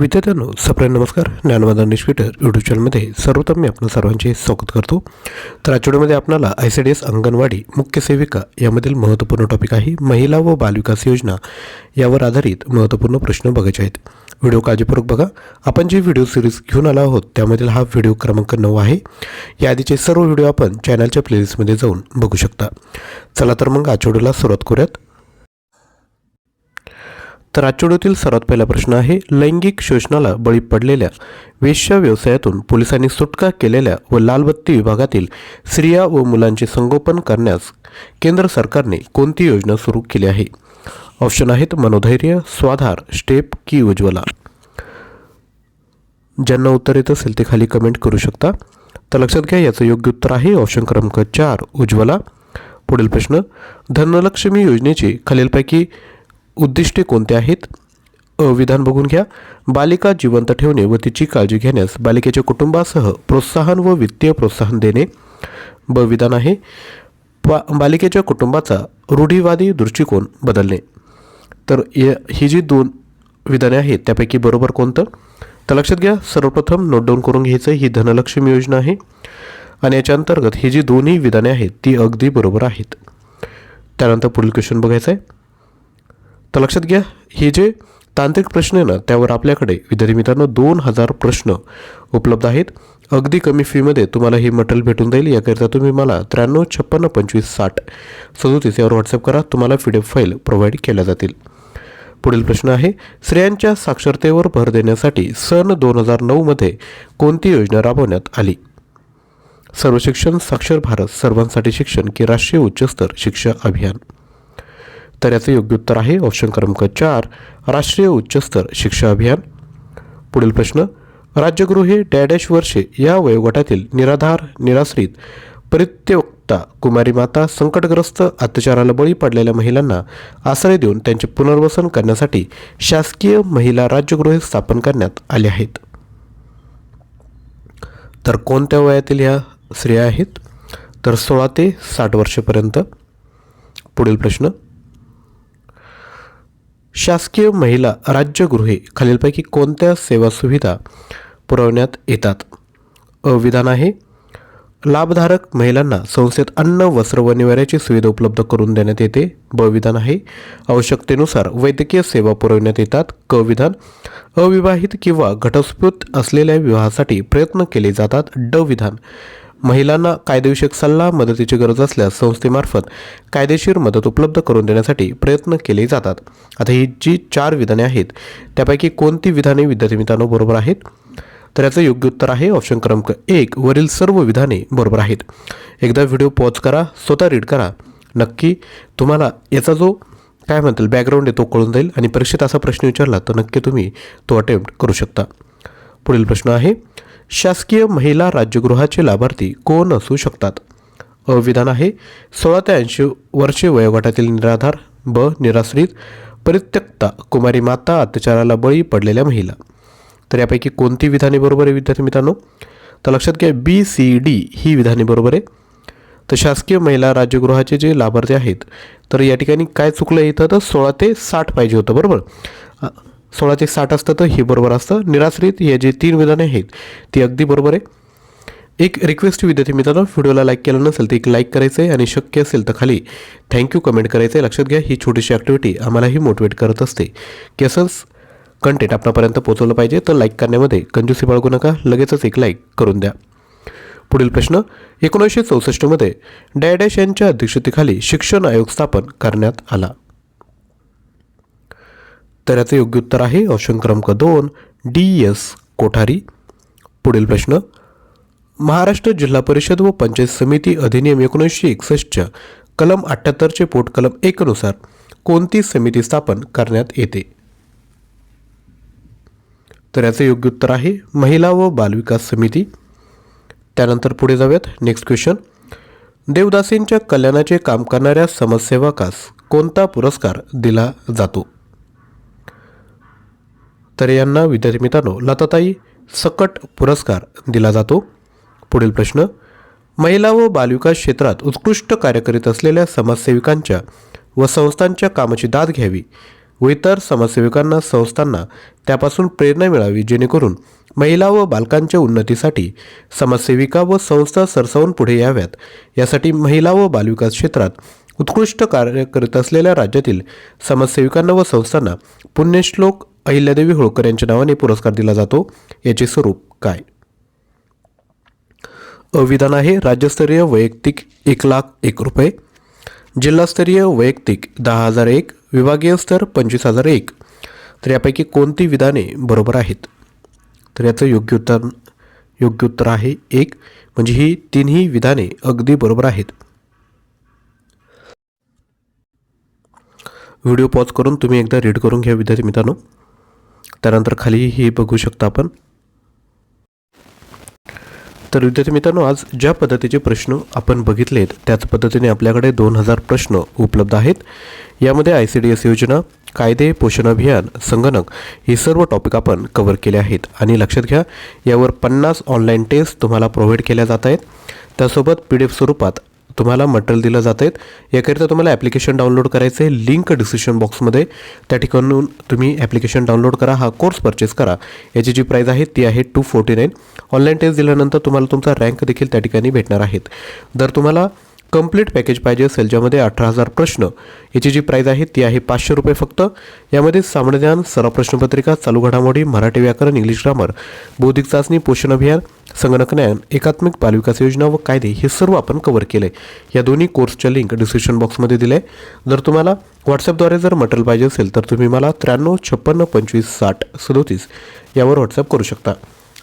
विद्यार्थ्यांनो सप्रेम नमस्कार. ज्ञानवादा ट्विटर यूट्यूब चॅनलमध्ये सर्वोत्तम मी आपलं सर्वांचे स्वागत करतो. तर आठवड्यामध्ये आपणाला I C D S anganwadi मुख्य सेविका यामधील महत्त्वपूर्ण टॉपिक आहे महिला व बालविकास योजना. यावर आधारित महत्त्वपूर्ण प्रश्न बघायचे आहेत. व्हिडिओ काळजीपूर्वक बघा. आपण जी व्हिडिओ सिरीज घेऊन आलो आहोत त्यामधील हा व्हिडिओ क्रमांक नऊ आहे. याआधीचे सर्व व्हिडिओ आपण चॅनलच्या प्लेलिस्टमध्ये जाऊन बघू शकता. चला तर मग आठवड्याला सुरुवात करूयात. तर आठवड्यातील सर्वात पहिला प्रश्न आहे लैंगिक शोषणाला बळी पडलेल्या वेश्या व्यवसायातून पोलिसांनी सुटका केलेल्या व लालबत्ती विभागातील स्त्रिया व मुलांचे संगोपन करण्यास केंद्र सरकारने कोणती योजना सुरू केली आहे? ऑप्शन आहेत मनोधैर्य स्वाधार स्टेप की उज्ज्वला. ज्यांना उत्तर येत असेल ते खाली कमेंट करू शकता. तर लक्षात घ्या याचं योग्य उत्तर आहे ऑप्शन क्रमांक चार उज्ज्वला. पुढील प्रश्न धनलक्ष्मी योजनेची खालीलपैकी उद्दिष्टे कोणते आहेत? विधान बघून घ्या. बालिका जिवंत ठेवणे व तिची काळजी घेण्यास बालिकेच्या कुटुंबासह प्रोत्साहन व वित्तीय प्रोत्साहन देणे. ब. विधान आहे. बा बालिकेच्या कुटुंबाचा रूढीवादी दृष्टिकोन बदलणे. तर या. ही जी दोन विधाने आहेत त्यापैकी बरोबर कोणतं? तर लक्षात घ्या सर्वप्रथम नोट डाऊन करून घ्यायचं ही धनलक्ष्मी योजना आहे. आणि याच्या अंतर्गत ही जी दोन्ही विधाने आहेत ती अगदी बरोबर आहेत. त्यानंतर पुढील क्वेश्चन बघायचं आहे. तर लक्षात घ्या हे जे तांत्रिक प्रश्न आहे ना त्यावर आपल्याकडे विद्यार्थी मित्रांनो दोन हजार प्रश्न उपलब्ध आहेत. अगदी कमी फीमध्ये तुम्हाला हे मटेरियल भेटून जाईल. याकरिता तुम्ही मला त्र्याण्णव छप्पन्न पंचवीस साठ सदोतीस यावर व्हॉट्सअप करा. तुम्हाला P D F file provide केल्या जातील. पुढील प्रश्न आहे स्त्रियांच्या साक्षरतेवर भर देण्यासाठी सन दोन हजार नऊमध्ये कोणती योजना राबवण्यात आली? सर्व शिक्षण साक्षर भारत सर्वांसाठी शिक्षण की राष्ट्रीय उच्चस्तर शिक्षा अभियान? तर याचं योग्य उत्तर आहे. ऑप्शन क्रमांक चार राष्ट्रीय उच्चस्तर शिक्षा अभियान. पुढील प्रश्न राज्यगृहे डॅडॅश वर्षे या वयोगटातील निराधार निराश्रित परित्यक्ता कुमारी माता संकटग्रस्त अत्याचाराला बळी पडलेल्या महिलांना आश्रय देऊन त्यांचे पुनर्वसन करण्यासाठी शासकीय महिला राज्यगृहे स्थापन करण्यात आले आहेत. तर कोणत्या वयातील ह्या स्त्रिया आहेत? तर सोळा ते साठ वर्षापर्यंत. पुढील प्रश्न शासकीय महिला राज्यगृहे खालीलपैकी कोणत्या सेवा सुविधा पुरवण्यात येतात? अविधान आहे. लाभधारक महिलांना संस्थेत अन्न वस्त्र व निवाऱ्याची सुविधा उपलब्ध करून देण्यात येते. ब. विधान आहे. आवश्यकतेनुसार वैद्यकीय सेवा पुरवण्यात येतात. क. विधान अविवाहित किंवा घटस्फूत असलेल्या विवाहासाठी प्रयत्न केले जातात. ड. विधान महिलांना कायदेविषयक सल्ला मदतीची गरज असल्यास संस्थेमार्फत कायदेशीर मदत उपलब्ध करून देण्यासाठी प्रयत्न केले जातात. आता ही जी चार विधाने आहेत त्यापैकी कोणती विधाने विद्यार्थी मित्रांनो बरोबर आहेत? तर याचं योग्य उत्तर आहे ऑप्शन क्रमांक एक वरील सर्व विधाने बरोबर आहेत. एकदा व्हिडिओ पॉज करा स्वतः रीड करा. नक्की तुम्हाला याचा जो काय म्हणतील बॅकग्राऊंड आहे तो कळून जाईल आणि परीक्षेत असा प्रश्न विचारला तर नक्की तुम्ही तो अटेम्प्ट करू शकता. पुढील प्रश्न आहे शासकीय महिला राज्यगृहाचे लाभार्थी कोण असू शकतात? अ. विधान आहे सोळा ते ऐंशी वर्षे वयोगटातील निराधार ब. निराश्रित परित्यक्ता कुमारी माता अत्याचाराला बळी पडलेल्या महिला. तर यापैकी कोणती विधाने बरोबर आहे विद्यार्थी मित्रांनो? तर लक्षात घ्या बी सी डी ही विधाने बरोबर आहे. तर शासकीय महिला राज्यगृहाचे जे लाभार्थी आहेत तर या ठिकाणी काय चुकलं इथं? तर सोळा ते साठ पाहिजे होतं बरोबर? सोळाचे साठ असतं तर हे बरोबर असतं. निराश्रित हे जे तीन विधाने आहेत ती अगदी बरोबर आहे. एक रिक्वेस्ट विद्यार्थी मित्रांनो व्हिडिओला लाईक केलं नसेल तर एक लाईक करायचं आहे आणि शक्य असेल तर खाली थँक्यू कमेंट करायचं आहे लक्षात घ्या ही छोटीशी ॲक्टिव्हिटी आम्हालाही मोटिवेट करत असते. की असंच कंटेंट आपणापर्यंत पोहोचवलं पाहिजे तर लाईक करण्यामध्ये कंजूसी बाळगू नका लगेचच एक लाईक करून द्या. पुढील प्रश्न एकोणीसशे चौसष्टमध्ये डॅडॅश यांच्या अध्यक्षतेखाली शिक्षण आयोग स्थापन करण्यात आला. तर याचं योग्य उत्तर आहे. ऑप्शन क्रमांक दोन डी एस कोठारी. पुढील प्रश्न. महाराष्ट्र जिल्हा परिषद व पंचायत समिती अधिनियम एकोणीसशे एकसष्टच्या कलम अठ्ठ्याहत्तरचे पोटकलम एकनुसार कोणती समिती स्थापन करण्यात येते? तर याचं योग्य उत्तर आहे महिला व बालविकास समिती. त्यानंतर पुढे जाऊयात. नेक्स्ट क्वेश्चन देवदासींच्या कल्याणाचे काम करणाऱ्या समाजसेवकास कोणता पुरस्कार दिला जातो? तर यांना विद्यार्थी मित्रांनो लताताई सकट पुरस्कार दिला जातो. पुढील प्रश्न महिला व बालविकास क्षेत्रात उत्कृष्ट कार्य करीत असलेल्या समाजसेविकांच्या व संस्थांच्या कामाची दाद घ्यावी व इतर समाजसेवकांना संस्थांना त्यापासून प्रेरणा मिळावी जेणेकरून महिला व बालकांच्या उन्नतीसाठी समाजसेविका व संस्था सरसावून पुढे याव्यात. यासाठी महिला व बालविकास क्षेत्रात उत्कृष्ट कार्य करीत असलेल्या राज्यातील समाजसेविकांना व संस्थांना पुण्यश्लोक अहिल्यादेवी होळकर यांच्या नावाने पुरस्कार दिला जातो. याचे स्वरूप काय? अविधान आहे राज्यस्तरीय वैयक्तिक एक लाख एक रुपये. जिल्हास्तरीय वैयक्तिक दहा हजार एक विभागीय स्तर पंचवीस हजार एक. तर यापैकी कोणती विधाने बरोबर आहेत? तर याचं योग्य उत्तर योग्य उत्तर आहे एक. म्हणजे ही तिन्ही विधाने अगदी बरोबर आहेत. व्हिडिओ पॉज करून तुम्ही एकदा रीड करून घ्या विद्यार्थी मित्रांनो. त्यानंतर खाली हे बघू शकता आपण. तर विद्यार्थी मित्रांनो आज ज्या पद्धतीचे प्रश्न आपण बघितलेत त्याच पद्धतीने आपल्याकडे दोन हजार प्रश्न उपलब्ध आहेत. यामध्ये आय सी डी एस योजना कायदे पोषण अभियान संगणक हे सर्व टॉपिक आपण कव्हर केले आहेत. आणि लक्षात घ्या यावर पन्नास ऑनलाईन टेस्ट तुम्हाला प्रोव्हाइड केल्या जात आहेत. त्यासोबत पी डी एफ स्वरूपात तुम्हाला मटेरियल दिलं जात आहेत. याकरिता तुम्हाला ॲप्लिकेशन डाउनलोड करायचं आहे लिंक डिस्क्रिप्शन बॉक्समध्ये त्या ठिकाणून तुम्ही ॲप्लिकेशन डाउनलोड करा. हा कोर्स परचेस करा. याची जी प्राईज आहे ती आहे two forty nine online test दिल्यानंतर तुम्हाला तुमचा रँक देखील त्या ठिकाणी भेटणार आहेत. जर तुम्हाला कंप्लीट पॅकेज पाहिजे असेल ज्यामध्ये अठरा हजार प्रश्न. याची जी प्राईज आहे ती आहे पाचशे रुपये फक्त. यामध्ये सामान्यज्ञान सराव प्रश्नपत्रिका चालू घडामोडी मराठी व्याकरण इंग्लिश ग्रामर बौद्धिक चाचणी पोषण अभियान संगणक ज्ञान एकात्मिक बालविकास योजना व कायदे हे सर्व आपण कव्हर केले या दोन्ही कोर्सच्या लिंक डिस्क्रिप्शन बॉक्समध्ये दिले जर तुम्हाला व्हॉट्सअपद्वारे जर मटेरियल पाहिजे असेल तर तुम्ही मला त्र्याण्णव छप्पन्न पंचवीस साठ सदोतीस यावर व्हॉट्सअप करू शकता.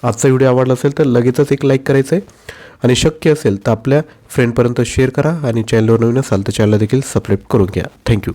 आजचा व्हिडिओ आवडला असेल तर लगेचच एक लाईक करायचं आहे आणि शक्य असेल तर आपल्या फ्रेंडपर्यंत शेअर करा आणि चॅनलवर नवीन असाल तर चॅनलला देखील सबस्क्राईब करून घ्या. थँक्यू